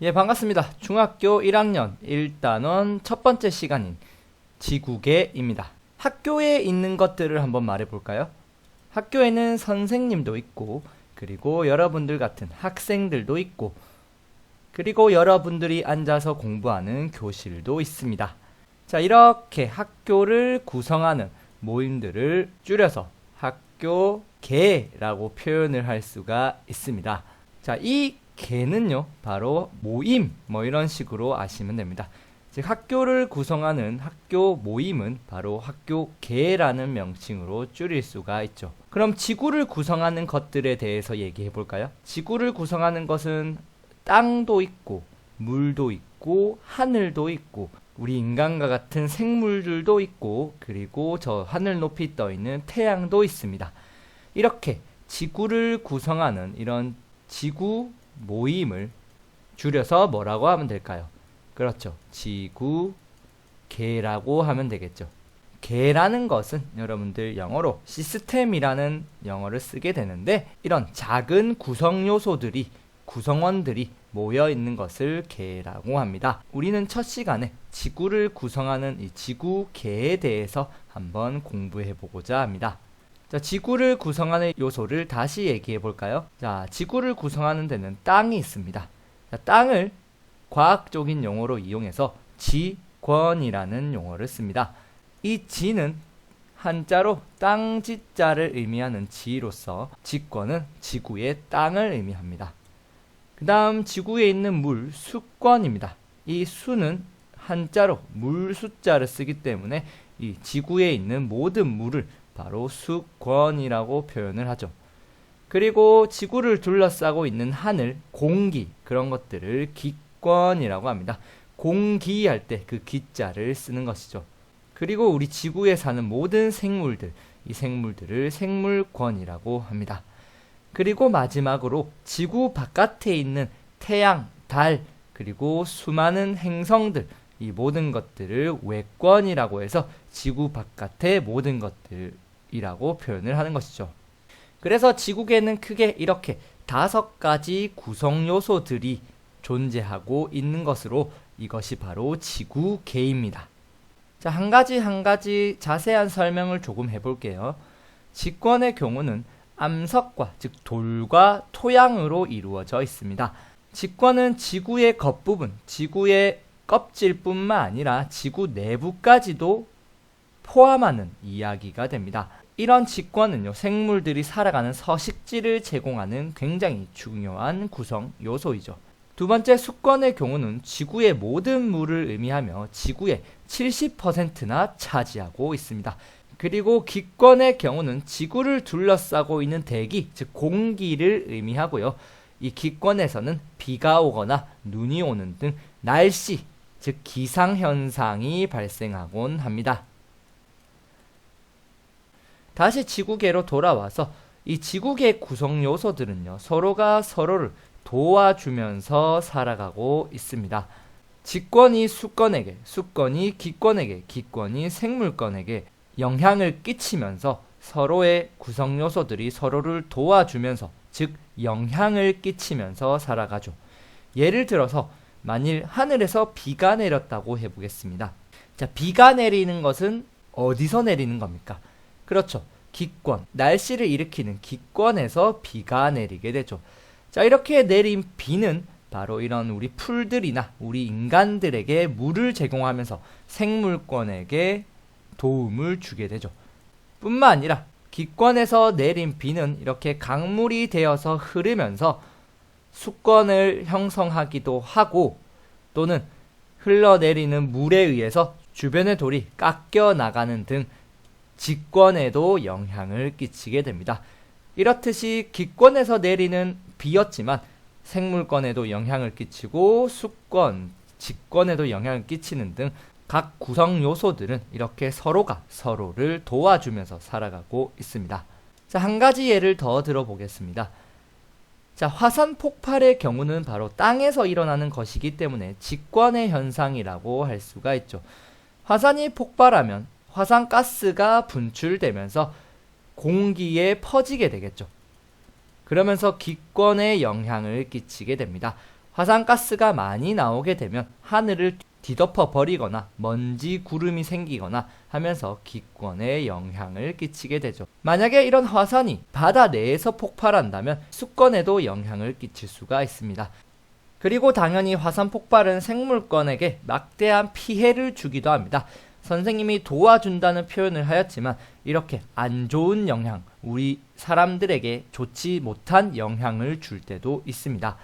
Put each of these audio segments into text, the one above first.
예, 반갑습니다. 중학교 1학년 1단원 첫 번째 시간인 지구계입니다. 학교에 있는 것들을 한번 말해 볼까요? 학교에는 선생님도 있고, 그리고 여러분들 같은 학생들도 있고, 그리고 여러분들이 앉아서 공부하는 교실도 있습니다. 자, 이렇게 학교를 구성하는 모임들을 줄여서 학교계라고 표현을 할 수가 있습니다. 자, 이 개는요, 바로 모임, 뭐 이런 식으로 아시면 됩니다. 즉, 학교를 구성하는 학교 모임은 바로 학교계라는 명칭으로 줄일 수가 있죠. 그럼 지구를 구성하는 것들에 대해서 얘기해 볼까요? 지구를 구성하는 것은 땅도 있고, 물도 있고, 하늘도 있고, 우리 인간과 같은 생물들도 있고, 그리고 저 하늘 높이 떠 있는 태양도 있습니다. 이렇게 지구를 구성하는 이런 지구 모임을 줄여서 뭐라고 하면 될까요? 그렇죠. 지구 개라고 하면 되겠죠. 개라는 것은 여러분들 영어로 시스템이라는 영어를 쓰게 되는데 이런 작은 구성 요소들이 구성원들이 모여 있는 것을 개라고 합니다. 우리는 첫 시간에 지구를 구성하는 이 지구개에 대해서 한번 공부해 보고자 합니다. 자, 지구를 구성하는 요소를 다시 얘기해 볼까요? 자, 지구를 구성하는 데는 땅이 있습니다. 자, 땅을 과학적인 용어로 이용해서 지권이라는 용어를 씁니다. 이 지는 한자로 땅지자를 의미하는 지로서 지권은 지구의 땅을 의미합니다. 그 다음 지구에 있는 물, 수권입니다. 이 수는 한자로 물 숫자를 쓰기 때문에 이 지구에 있는 모든 물을 바로 수권이라고 표현을 하죠. 그리고 지구를 둘러싸고 있는 하늘, 공기 그런 것들을 기권이라고 합니다. 공기 할 때 그 기자를 쓰는 것이죠. 그리고 우리 지구에 사는 모든 생물들, 이 생물들을 생물권이라고 합니다. 그리고 마지막으로 지구 바깥에 있는 태양, 달, 그리고 수많은 행성들, 이 모든 것들을 외권이라고 해서 지구 바깥의 모든 것들, 이라고 표현을 하는 것이죠. 그래서 지구계는 크게 이렇게 다섯 가지 구성 요소들이 존재하고 있는 것으로 이것이 바로 지구계입니다. 자, 한 가지 한 가지 자세한 설명을 조금 해볼게요. 직권의 경우는 암석과 즉 돌과 토양으로 이루어져 있습니다. 직권은 지구의 겉부분, 지구의 껍질뿐만 아니라 지구 내부까지도 포함하는 이야기가 됩니다. 이런 직권은요, 생물들이 살아가는 서식지를 제공하는 굉장히 중요한 구성 요소이죠. 두 번째 수권의 경우는 지구의 모든 물을 의미하며 지구의 70%나 차지하고 있습니다. 그리고 기권의 경우는 지구를 둘러싸고 있는 대기, 즉 공기를 의미하고요. 이 기권에서는 비가 오거나 눈이 오는 등 날씨, 즉 기상현상이 발생하곤 합니다. 다시 지구계로 돌아와서 이 지구계 구성 요소들은요, 서로가 서로를 도와주면서 살아가고 있습니다. 직권이 수권에게, 수권이 기권에게, 기권이 생물권에게 영향을 끼치면서 서로의 구성 요소들이 서로를 도와주면서, 즉, 영향을 끼치면서 살아가죠. 예를 들어서, 만일 하늘에서 비가 내렸다고 해보겠습니다. 자, 비가 내리는 것은 어디서 내리는 겁니까? 그렇죠. 기권. 날씨를 일으키는 기권에서 비가 내리게 되죠. 자, 이렇게 내린 비는 바로 이런 우리 풀들이나 우리 인간들에게 물을 제공하면서 생물권에게 도움을 주게 되죠. 뿐만 아니라 기권에서 내린 비는 이렇게 강물이 되어서 흐르면서 수권을 형성하기도 하고 또는 흘러내리는 물에 의해서 주변의 돌이 깎여 나가는 등 직권에도 영향을 끼치게 됩니다. 이렇듯이 기권에서 내리는 비였지만 생물권에도 영향을 끼치고 수권, 직권에도 영향을 끼치는 등 각 구성 요소들은 이렇게 서로가 서로를 도와주면서 살아가고 있습니다. 자, 한 가지 예를 더 들어보겠습니다. 자, 화산 폭발의 경우는 바로 땅에서 일어나는 것이기 때문에 직권의 현상이라고 할 수가 있죠. 화산이 폭발하면 화산가스가 분출되면서 공기에 퍼지게 되겠죠. 그러면서 기권에 영향을 끼치게 됩니다. 화산가스가 많이 나오게 되면 하늘을 뒤덮어 버리거나 먼지 구름이 생기거나 하면서 기권에 영향을 끼치게 되죠. 만약에 이런 화산이 바다 내에서 폭발한다면 수권에도 영향을 끼칠 수가 있습니다. 그리고 당연히 화산 폭발은 생물권에게 막대한 피해를 주기도 합니다. 선생님이 도와준다는 표현을 하였지만 이렇게 안 좋은 영향, 우리 사람들에게 좋지 못한 영향을 줄 때도 있습니다.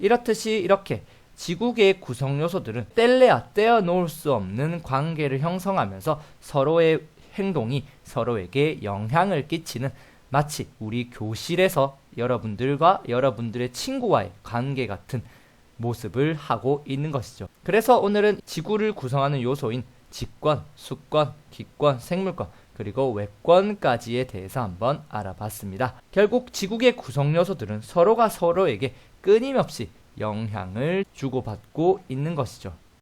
이렇듯이 이렇게 지구계의 구성 요소들은 뗄래야 떼어 놓을 수 없는 관계를 형성하면서 서로의 행동이 서로에게 영향을 끼치는 마치 우리 교실에서 여러분들과 여러분들의 친구와의 관계 같은 모습을 하고 있는 것이죠. 그래서 오늘은 지구를 구성하는 요소인 직권, 수권, 기권, 생물권, 그리고 외권까지에 대해서 한번 알아봤습니다. 결국 지구의 구성 요소들은 서로가 서로에게 끊임없이 영향을 주고받고 있는 것이죠.